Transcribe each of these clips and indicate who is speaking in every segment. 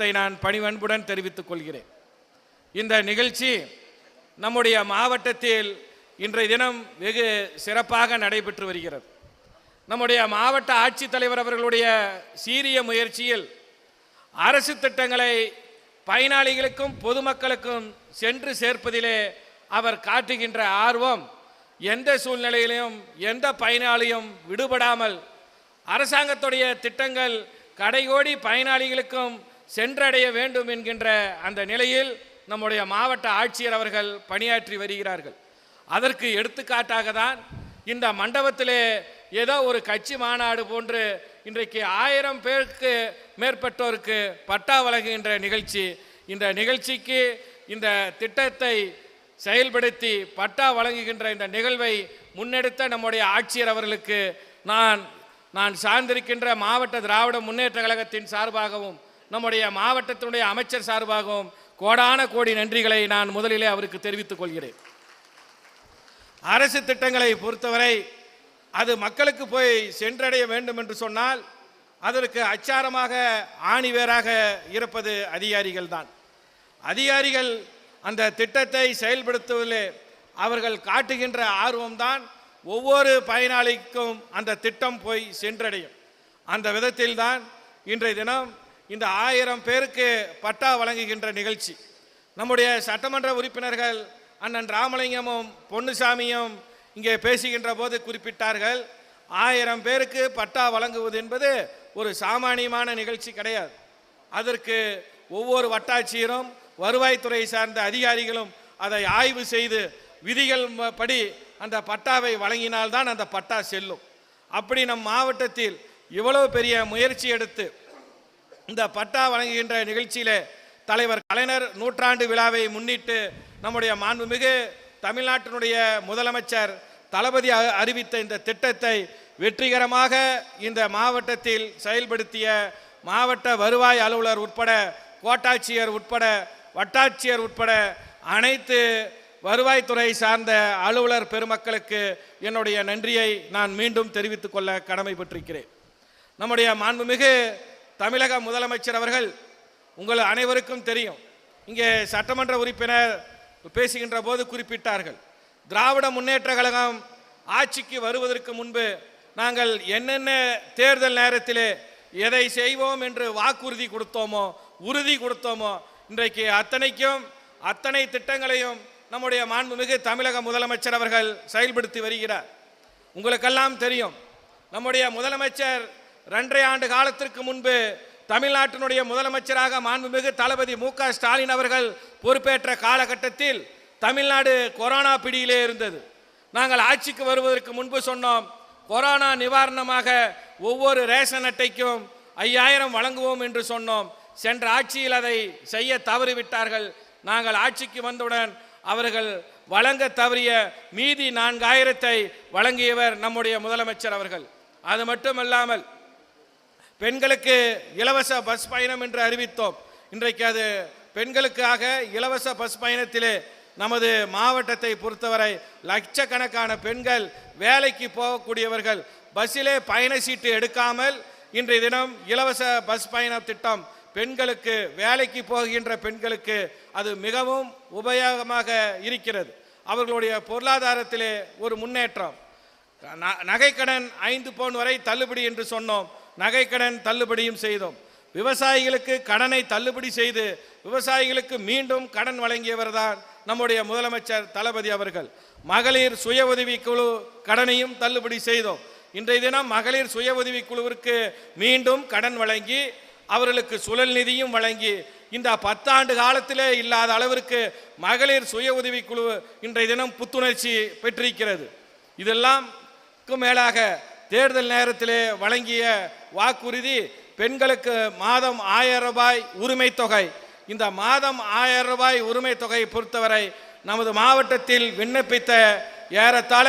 Speaker 1: வணக்கத்தை நான் பணிவன்புடன் தெரிவித்துக் கொள்கிறேன். இந்த நிகழ்ச்சி நம்முடைய மாவட்டத்தில் இன்றைய தினம் வெகு சிறப்பாக நடைபெற்று வருகிறது. நம்முடைய மாவட்ட ஆட்சித்தலைவர் அவர்களுடைய சீரிய முயற்சியில் அரசு திட்டங்களை பயனாளிகளுக்கும் பொதுமக்களுக்கும் சென்று சேர்ப்பதிலே அவர் காட்டுகின்ற ஆர்வம் எந்த சூழ்நிலையிலும் எந்த பயனாளியும் விடுபடாமல் அரசாங்கத்துடைய திட்டங்கள் கடைகோடி பயனாளிகளுக்கும் சென்றடைய வேண்டும் என்கின்ற அந்த நிலையில் நம்முடைய மாவட்ட ஆட்சியர் அவர்கள் பணியாற்றி வருகிறார்கள். அதற்கு எடுத்துக்காட்டாக தான் இந்த மண்டபத்திலே ஏதோ ஒரு கட்சி மாநாடு போன்று இன்றைக்கு ஆயிரம் பேருக்கு மேற்பட்டோருக்கு பட்டா வழங்குகின்ற நிகழ்ச்சி. இந்த நிகழ்ச்சிக்கு இந்த திட்டத்தை செயல்படுத்தி பட்டா வழங்குகின்ற இந்த நிகழ்வை முன்னெடுத்த நம்முடைய ஆட்சியர் அவர்களுக்கு நான் நான் சார்ந்திருக்கின்ற மாவட்ட திராவிட முன்னேற்ற கழகத்தின் சார்பாகவும் நம்முடைய மாவட்டத்தினுடைய அமைச்சர் சார்பாகவும் கோடான கோடி நன்றிகளை நான் முதலிலே அவருக்கு தெரிவித்துக் கொள்கிறேன். அரசு திட்டங்களை பொறுத்தவரை அது மக்களுக்கு போய் சென்றடைய வேண்டும் என்று சொன்னால் அதற்கு அச்சாரமாக ஆணிவேராக இருப்பது அதிகாரிகள் தான். அதிகாரிகள் அந்த திட்டத்தை செயல்படுத்துவதிலே அவர்கள் காட்டுகின்ற ஆர்வம்தான் ஒவ்வொரு பயனாளிக்கும் அந்த திட்டம் போய் சென்றடையும். அந்த விதத்தில்தான் இன்றைய தினம் இந்த ஆயிரம் பேருக்கு பட்டா வழங்குகின்ற நிகழ்ச்சி. நம்முடைய சட்டமன்ற உறுப்பினர்கள் அண்ணன் ராமலிங்கமும் பொன்னுசாமியும் இங்கே பேசுகின்ற போது குறிப்பிட்டார்கள் ஆயிரம் பேருக்கு பட்டா வழங்குவது என்பது ஒரு சாமானியமான நிகழ்ச்சி கிடையாது. அதற்கு ஒவ்வொரு வட்டாட்சியரும் வருவாய்த்துறை சார்ந்த அதிகாரிகளும் அதை ஆய்வு செய்து விதிகள் படி அந்த பட்டாவை வழங்கினால்தான் அந்த பட்டா செல்லும். அப்படி நம் மாவட்டத்தில் இவ்வளவு பெரிய முயற்சி எடுத்து இந்த பட்டா வழங்குகின்ற நிகழ்ச்சியில் தலைவர் கலைஞர் நூற்றாண்டு விழாவை முன்னிட்டு நம்முடைய மாண்புமிகு தமிழ்நாட்டினுடைய முதலமைச்சர் தளபதி அறிவித்த இந்த திட்டத்தை வெற்றிகரமாக இந்த மாவட்டத்தில் செயல்படுத்திய மாவட்ட வருவாய் அலுவலர் உட்பட கோட்டாட்சியர் உட்பட வட்டாட்சியர் உட்பட அனைத்து வருவாய்த்துறை சார்ந்த அலுவலர் பெருமக்களுக்கு என்னுடைய நன்றியை நான் மீண்டும் தெரிவித்துக் கொள்ள கடமைப்பட்டிருக்கிறேன். நம்முடைய மாண்புமிகு தமிழக முதலமைச்சர் அவர்கள் உங்கள் அனைவருக்கும் தெரியும். இங்கே சட்டமன்ற உறுப்பினர் பேசுகின்ற போது குறிப்பிட்டார்கள். திராவிட முன்னேற்ற கழகம் ஆட்சிக்கு வருவதற்கு முன்பு நாங்கள் என்னென்ன தேர்தல் நேரத்திலே எதை செய்வோம் என்று வாக்குறுதி கொடுத்தோமோ உறுதி கொடுத்தோமோ இன்றைக்கு அத்தனைக்கும் அத்தனை திட்டங்களையும் நம்முடைய மாண்புமிகு தமிழக முதலமைச்சர் அவர்கள் செயல்படுத்தி வருகிறார். உங்களுக்கெல்லாம் தெரியும் நம்முடைய முதலமைச்சர் ரெண்டரை ஆண்டு காலத்திற்கு முன்பு தமிழ்நாட்டினுடைய முதலமைச்சராக மாண்புமிகு தளபதி மு க ஸ்டாலின் அவர்கள் பொறுப்பேற்ற காலகட்டத்தில் தமிழ்நாடு கொரோனா பிடியிலே இருந்தது. நாங்கள் ஆட்சிக்கு வருவதற்கு முன்பு சொன்னோம் கொரோனா நிவாரணமாக ஒவ்வொரு ரேஷன் அட்டைக்கும் ஐயாயிரம் வழங்குவோம் என்று சொன்னோம். சென்ற ஆட்சியில் அதை செய்ய தவறிவிட்டார்கள். நாங்கள் ஆட்சிக்கு வந்தவுடன் அவர்கள் வழங்க தவறிய மீதி நான்காயிரத்தை வழங்கியவர் நம்முடைய முதலமைச்சர் அவர்கள். அது மட்டுமல்லாமல் பெண்களுக்கு இலவச பஸ் பயணம் என்று அறிவித்தோம். இன்றைக்கு அது பெண்களுக்காக இலவச பஸ் பயணத்திலே நமது மாவட்டத்தை பொறுத்தவரை லட்சக்கணக்கான பெண்கள் வேலைக்கு போகக்கூடியவர்கள் பஸ்ஸிலே பயண சீட்டு எடுக்காமல் இன்றைய தினம் இலவச பஸ் பயண திட்டம் பெண்களுக்கு வேலைக்கு போகின்ற பெண்களுக்கு அது மிகவும் உபயோகமாக இருக்கிறது. அவர்களுடைய பொருளாதாரத்திலே ஒரு முன்னேற்றம். ந- நகைக்கடன் ஐந்து பவுன் வரை தள்ளுபடி என்று சொன்னோம். நகைக்கடன் தள்ளுபடியும் செய்தோம். விவசாயிகளுக்கு கடனை தள்ளுபடி செய்து விவசாயிகளுக்கு மீண்டும் கடன் வழங்கியவர் தான் நம்முடைய முதலமைச்சர் தளபதி அவர்கள். மகளிர் சுய உதவி குழு கடனையும் தள்ளுபடி செய்தோம். இன்றைய தினம் மகளிர் சுய உதவி குழுவிற்கு மீண்டும் கடன் வழங்கி அவர்களுக்கு சுழல் நிதியும் வழங்கி இந்த பத்தாண்டு காலத்திலே இல்லாத அளவிற்கு மகளிர் சுய உதவி குழு இன்றைய தினம் புத்துணர்ச்சி பெற்றிருக்கிறது. இதெல்லாம் க்கும் மேலாக தேர்தல் நேரத்திலே வழங்கிய வாக்குறுதி பெண்களுக்கு மாதம் ஆயிரம் ரூபாய் உரிமை தொகை. இந்த மாதம் ஆயிரம் ரூபாய் உரிமை தொகை பொறுத்தவரை நமது மாவட்டத்தில் விண்ணப்பித்த ஏறத்தாழ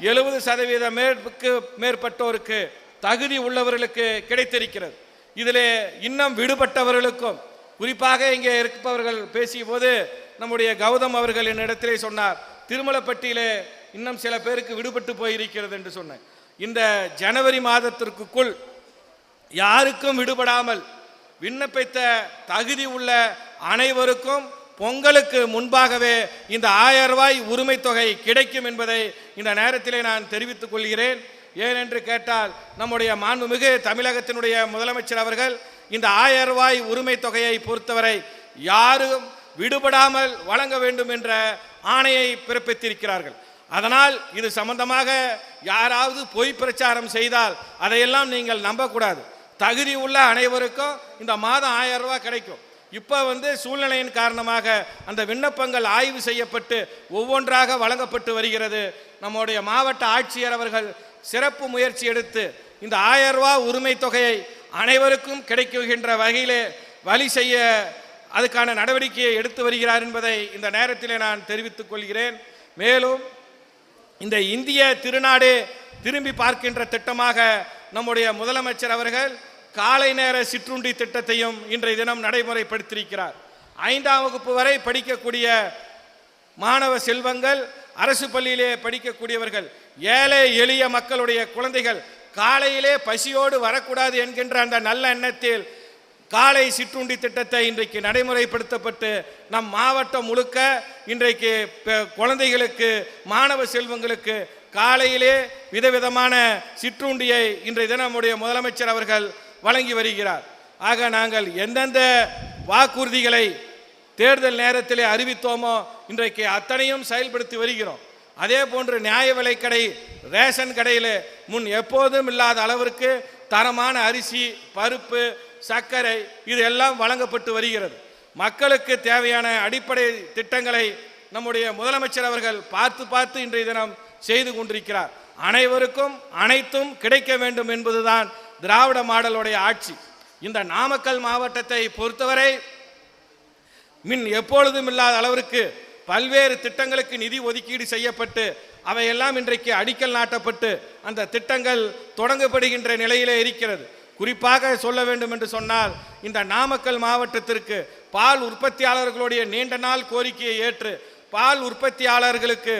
Speaker 1: எழுபது சதவீத மேற்கு மேற்பட்டோருக்கு தகுதி உள்ளவர்களுக்கு கிடைத்திருக்கிறது. இதிலே இன்னும் விடுபட்டவர்களுக்கும் குறிப்பாக இங்கே இருப்பவர்கள் பேசிய போது நம்முடைய கௌதம் அவர்கள் என்னிடத்திலே சொன்னார் திருமலப்பட்டியிலே இன்னும் சில பேருக்கு விடுபட்டு போயிருக்கிறது என்று சொன்னேன். இந்த ஜனவரி மாதத்திற்குள் யாருக்கும் விடுபடாமல் விண்ணப்பித்த தகுதி உள்ள அனைவருக்கும் பொங்கலுக்கு முன்பாகவே இந்த ஆயிரம் ரூபாய் உரிமை தொகை கிடைக்கும் என்பதை இந்த நேரத்திலே நான் தெரிவித்துக் கொள்கிறேன். ஏனென்று கேட்டால் நம்முடைய மாண்புமிகு தமிழகத்தினுடைய முதலமைச்சர் அவர்கள் இந்த ஆயிரம் ரூபாய் உரிமை தொகையை பொறுத்தவரை யாரும் விடுபடாமல் வழங்க வேண்டும் என்ற ஆணையை பிறப்பித்திருக்கிறார்கள். அதனால் இது சம்பந்தமாக யாராவது பொய் பிரச்சாரம் செய்தால் அதையெல்லாம் நீங்கள் நம்பக்கூடாது. தகுதி உள்ள அனைவருக்கும் இந்த மாதம் ஆயிரம் ரூபாய் கிடைக்கும். இப்போ வந்து சூழ்நிலையின் காரணமாக அந்த விண்ணப்பங்கள் ஆய்வு செய்யப்பட்டு ஒவ்வொன்றாக வழங்கப்பட்டு வருகிறது. நம்முடைய மாவட்ட ஆட்சியர் அவர்கள் சிறப்பு முயற்சி எடுத்து இந்த ஆயிரம் ரூபா உரிமை தொகையை அனைவருக்கும் கிடைக்குகின்ற வகையிலே வழி செய்ய அதுக்கான நடவடிக்கையை எடுத்து வருகிறார் என்பதை இந்த நேரத்திலே நான் தெரிவித்துக் கொள்கிறேன். மேலும் இந்த இந்திய திருநாடு திரும்பி பார்க்கின்ற திட்டமாக நம்முடைய முதலமைச்சர் அவர்கள் காலை நேர சிற்றுண்டி திட்டத்தையும் இன்றைய தினம் நடைமுறைப்படுத்தியிருக்கிறார். ஐந்தாம் வகுப்பு வரை படிக்கக்கூடிய மாணவ செல்வங்கள் அரசு பள்ளியிலே படிக்கக்கூடியவர்கள் ஏழை எளிய மக்களுடைய குழந்தைகள் காலையிலே பசியோடு வரக்கூடாது என்கின்ற அந்த நல்ல எண்ணத்தில் காலை சிற்றுண்டி திட்டத்தை இன்றைக்கு நடைமுறைப்படுத்தப்பட்டு நம் மாவட்டம் முழுக்க இன்றைக்கு குழந்தைகளுக்கு மாணவ செல்வங்களுக்கு காலையிலே விதவிதமான சிற்றுண்டியை இன்றைய தினம் நம்முடைய முதலமைச்சர் அவர்கள் வழங்கி வருகிறார். ஆக நாங்கள் எந்தெந்த வாக்குறுதிகளை தேர்தல் நேரத்திலே அறிவித்தோமோ இன்றைக்கு அத்தனையும் செயல்படுத்தி வருகிறோம். அதே போன்று நியாய விலைக்கடை ரேஷன் கடையில் முன் எப்போதும் இல்லாத அளவிற்கு தரமான அரிசி பருப்பு சர்க்கரை இது எல்லாம் வழங்கப்பட்டு வருகிறது. மக்களுக்கு தேவையான அடிப்படை திட்டங்களை நம்முடைய முதலமைச்சர் அவர்கள் பார்த்து பார்த்து இன்றைய தினம் செய்து கொண்டிருக்கிறார். அனைவருக்கும் அனைத்தும் கிடைக்க வேண்டும் என்பதுதான் திராவிட மாடலுடைய ஆட்சி. இந்த நாமக்கல் மாவட்டத்தை பொறுத்தவரை மின் எப்பொழுதும் இல்லாத அளவிற்கு பல்வேறு திட்டங்களுக்கு நிதி ஒதுக்கீடு செய்யப்பட்டு அவையெல்லாம் இன்றைக்கு அடிக்கல் நாட்டப்பட்டு அந்த திட்டங்கள் தொடங்கப்படுகின்ற நிலையிலே இருக்கிறது. குறிப்பாக சொல்ல வேண்டும் என்று சொன்னால் இந்த நாமக்கல் மாவட்டத்திற்கு பால் உற்பத்தியாளர்களுடைய நீண்ட நாள் கோரிக்கையை ஏற்று பால் உற்பத்தியாளர்களுக்கு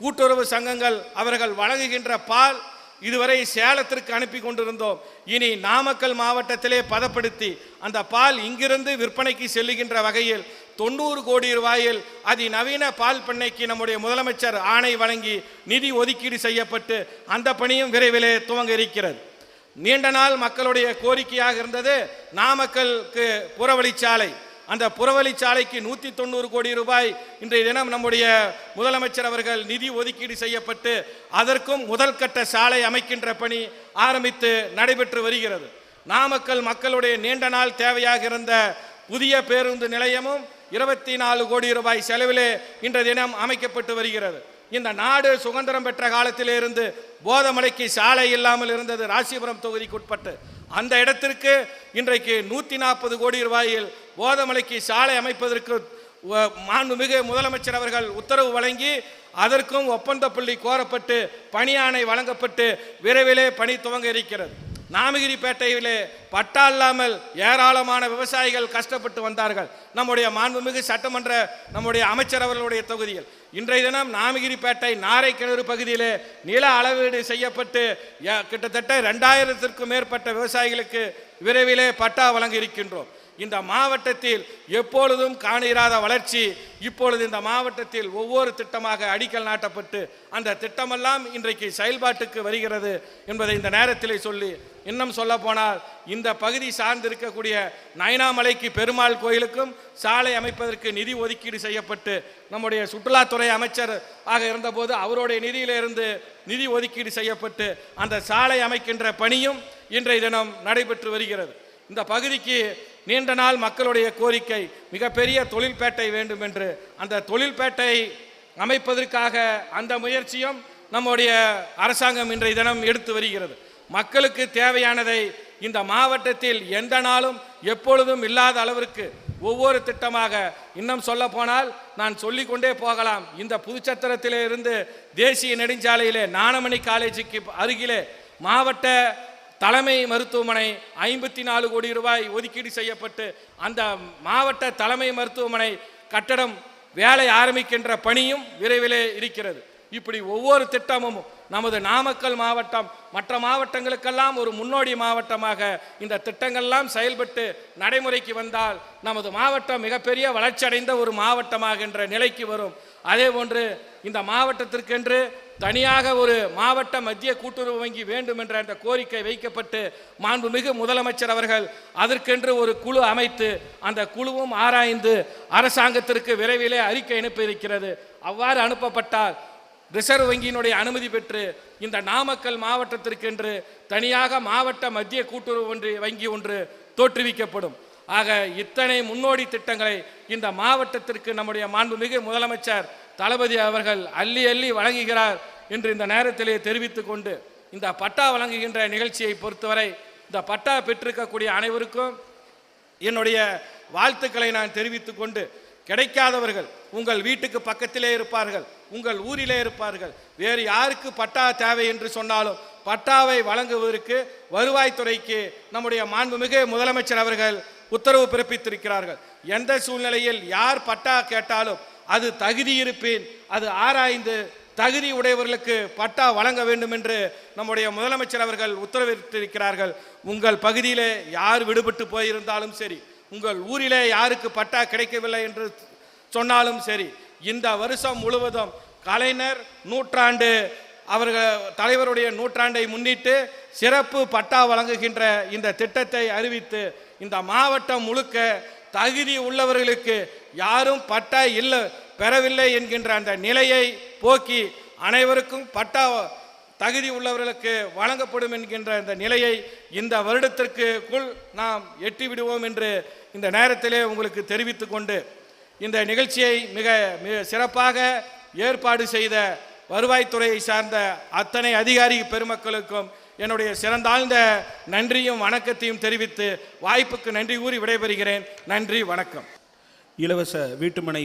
Speaker 1: கூட்டுறவு சங்கங்கள் அவர்கள் வழங்குகின்ற பால் இதுவரை சேலத்திற்கு அனுப்பி கொண்டிருந்தோம். இனி நாமக்கல் மாவட்டத்திலே பதப்படுத்தி அந்த பால் இங்கிருந்து விற்பனைக்கு செல்லுகின்ற வகையில் தொண்ணூறு கோடி ரூபாயில் அதிநவீன பால் பண்ணைக்கு நம்முடைய முதலமைச்சர் ஆணை வழங்கி நிதி ஒதுக்கீடு செய்யப்பட்டு அந்த பணியும் விரைவிலே துவங்க இருக்கிறது. நீண்ட நாள் மக்களுடைய கோரிக்கையாக இருந்தது நாமக்கலுக்கு புறவழிச்சாலை. அந்த புறவழி சாலைக்கு நூற்றி தொண்ணூறு கோடி ரூபாய் இன்றைய தினம் நம்முடைய முதலமைச்சர் அவர்கள் நிதி ஒதுக்கீடு செய்யப்பட்டு அதற்கும் முதல் கட்ட சாலை அமைக்கின்ற பணி ஆரம்பித்து நடைபெற்று வருகிறது. நாமக்கல் மக்களுடைய நீண்ட நாள் தேவையாக இருந்த புதிய பேருந்து நிலையமும் இருபத்தி நாலு கோடி ரூபாய் செலவிலே இன்றைய தினம் அமைக்கப்பட்டு வருகிறது. இந்த நாடு சுதந்திரம் பெற்ற காலத்திலிருந்து போதமலைக்கு சாலை இல்லாமல் இருந்தது. ராசிபுரம் தொகுதிக்குட்பட்டு அந்த இடத்திற்கு இன்றைக்கு நூற்றி நாற்பது கோடி ரூபாயில் போதமலைக்கு சாலை அமைப்பதற்கு மாண்புமிகு முதலமைச்சர் அவர்கள் உத்தரவு வழங்கி அதற்கும் ஒப்பந்த புள்ளி கோரப்பட்டு பணியாணை வழங்கப்பட்டு விரைவிலே பணி துவங்க இருக்கிறது. நாமகிரிப்பேட்டையிலே பட்டா இல்லாமல் ஏராளமான விவசாயிகள் கஷ்டப்பட்டு வந்தார்கள். நம்முடைய மாண்புமிகு சட்டமன்ற நம்முடைய அமைச்சர் அவர்களுடைய தொகுதியில். இன்றைய தினம் நாமகிரிப்பேட்டை நாரை கிணறு பகுதியிலே நில அளவீடு செய்யப்பட்டு கிட்டத்தட்ட ரெண்டாயிரத்திற்கும் மேற்பட்ட விவசாயிகளுக்கு விரைவிலே பட்டா வழங்க இருக்கின்றோம் இந்த மாவட்டத்தில் எப்பொழுதும் காணிராத வளர்ச்சி இப்பொழுது இந்த மாவட்டத்தில் ஒவ்வொரு திட்டமாக அடிக்கல் நாட்டப்பட்டு அந்த திட்டமெல்லாம் இன்றைக்கு செயல்பாட்டுக்கு வருகிறது என்பதை இந்த நேரத்தில் சொல்லி இன்னும் சொல்ல போனால் இந்த பகுதி சார்ந்திருக்கக்கூடிய நயனாமலைக்கு பெருமாள் கோயிலுக்கும் சாலை அமைப்பதற்கு நிதி ஒதுக்கீடு செய்யப்பட்டு நம்முடைய சுற்றுலாத்துறை அமைச்சர் ஆக இருந்தபோது அவருடைய நிதியிலிருந்து நிதி ஒதுக்கீடு செய்யப்பட்டு அந்த சாலை அமைக்கின்ற பணியும் இன்றைய தினம் நடைபெற்று வருகிறது. இந்த பகுதிக்கு நீண்ட நாள் மக்களுடைய கோரிக்கை மிகப்பெரிய தொழில்பேட்டை வேண்டும் என்று. அந்த தொழில்பேட்டை அமைப்பதற்காக அந்த முயற்சியும் நம்முடைய அரசாங்கம் இன்றைய தினம் எடுத்து வருகிறது. மக்களுக்கு தேவையானதை இந்த மாவட்டத்தில் எந்த நாளும் எப்பொழுதும் இல்லாத அளவிற்கு ஒவ்வொரு திட்டமாக இன்னும் சொல்ல போனால் நான் சொல்லிக்கொண்டே போகலாம். இந்த புதுச்சத்திரத்திலே இருந்து தேசிய நெடுஞ்சாலையிலே நாணமணி காலேஜுக்கு அருகிலே மாவட்ட தலைமை மருத்துவமனை ஐம்பத்தி நாலு கோடி ரூபாய் ஒதுக்கீடு செய்யப்பட்டு அந்த மாவட்ட தலைமை மருத்துவமனை கட்டடம் வேலை ஆரம்பிக்கின்ற பணியும் விரைவிலே இருக்கிறது. இப்படி ஒவ்வொரு திட்டமும் நமது நாமக்கல் மாவட்டம் மற்ற மாவட்டங்களுக்கெல்லாம் ஒரு முன்னோடி மாவட்டமாக இந்த திட்டங்கள்லாம் செயல்பட்டு நடைமுறைக்கு வந்தால் நமது மாவட்டம் மிகப்பெரிய வளர்ச்சியடைந்த ஒரு மாவட்டமாக என்ற நிலைக்கு வரும். அதே போன்று இந்த மாவட்டத்திற்கென்று தனியாக ஒரு மாவட்ட மத்திய கூட்டுறவு வங்கி வேண்டும் என்ற அந்த கோரிக்கை வைக்கப்பட்டு மாண்புமிகு முதலமைச்சர் அவர்கள் அதற்கென்று ஒரு குழு அமைத்து அந்த குழுவும் ஆராய்ந்து அரசாங்கத்திற்கு விரைவிலே அறிக்கை அனுப்பியிருக்கிறது. அவ்வாறு அனுப்பப்பட்டால் ரிசர்வ் வங்கியினுடைய அனுமதி பெற்று இந்த நாமக்கல் மாவட்டத்திற்கென்று தனியாக மாவட்ட மத்திய கூட்டுறவு ஒன்று வங்கி ஒன்று தோற்றுவிக்கப்படும். ஆக இத்தனை முன்னோடி திட்டங்களை இந்த மாவட்டத்திற்கு நம்முடைய மாண்புமிகு முதலமைச்சர் தளபதி அவர்கள் அள்ளி அள்ளி வழங்குகிறார் என்று இந்த நேரத்திலே தெரிவித்து கொண்டு இந்த பட்டா வழங்குகின்ற நிகழ்ச்சியை பொறுத்தவரை இந்த பட்டா பெற்றிருக்கக்கூடிய அனைவருக்கும் என்னுடைய வாழ்த்துக்களை நான் தெரிவித்து கொண்டு கிடைக்காதவர்கள் உங்கள் வீட்டுக்கு பக்கத்திலே இருப்பார்கள். உங்கள் ஊரிலே இருப்பார்கள். வேறு யாருக்கு பட்டா தேவை என்று சொன்னாலும் பட்டாவை வழங்குவதற்கு வருவாய்த்துறைக்கு நம்முடைய மாண்புமிகு முதலமைச்சர் அவர்கள் உத்தரவு பிறப்பித்திருக்கிறார்கள். எந்த சூழ்நிலையில் யார் பட்டா கேட்டாலும் அது தகுதி இருப்பேன் அது ஆராய்ந்து தகுதி உடையவர்களுக்கு பட்டா வழங்க வேண்டும் என்று நம்முடைய முதலமைச்சர் அவர்கள் உத்தரவிட்டிருக்கிறார்கள். உங்கள் பகுதியிலே யார் விடுபட்டு போயிருந்தாலும் சரி உங்கள் ஊரிலே யாருக்கு பட்டா கிடைக்கவில்லை என்று சொன்னாலும் சரி இந்த வருஷம் முழுவதும் கலைஞர் நூற்றாண்டு அவர்கள் தலைவருடைய நூற்றாண்டை முன்னிட்டு சிறப்பு பட்டா வழங்குகின்ற இந்த திட்டத்தை அறிவித்து இந்த மாவட்டம் முழுக்க தகுதி உள்ளவர்களுக்கு யாரும் பட்டா இல்லை பெறவில்லை என்கின்ற அந்த நிலையை போக்கி அனைவருக்கும் பட்டா தகுதி உள்ளவர்களுக்கு வழங்கப்படும் என்கின்ற இந்த நிலையை இந்த வருடத்திற்குள் நாம் எட்டி விடுவோம் என்று இந்த நேரத்திலே உங்களுக்கு தெரிவித்து கொண்டு இந்த நிகழ்ச்சியை மிக மிக சிறப்பாக ஏற்பாடு செய்த வருவாய்த்துறையை சார்ந்த அத்தனை அதிகாரி பெருமக்களுக்கும் என்னுடைய சிறந்தாழ்ந்த நன்றியும் வணக்கத்தையும் தெரிவித்து வாய்ப்புக்கு நன்றி கூறி விடைபெறுகிறேன். நன்றி வணக்கம்.
Speaker 2: இலவச வீட்டுமனை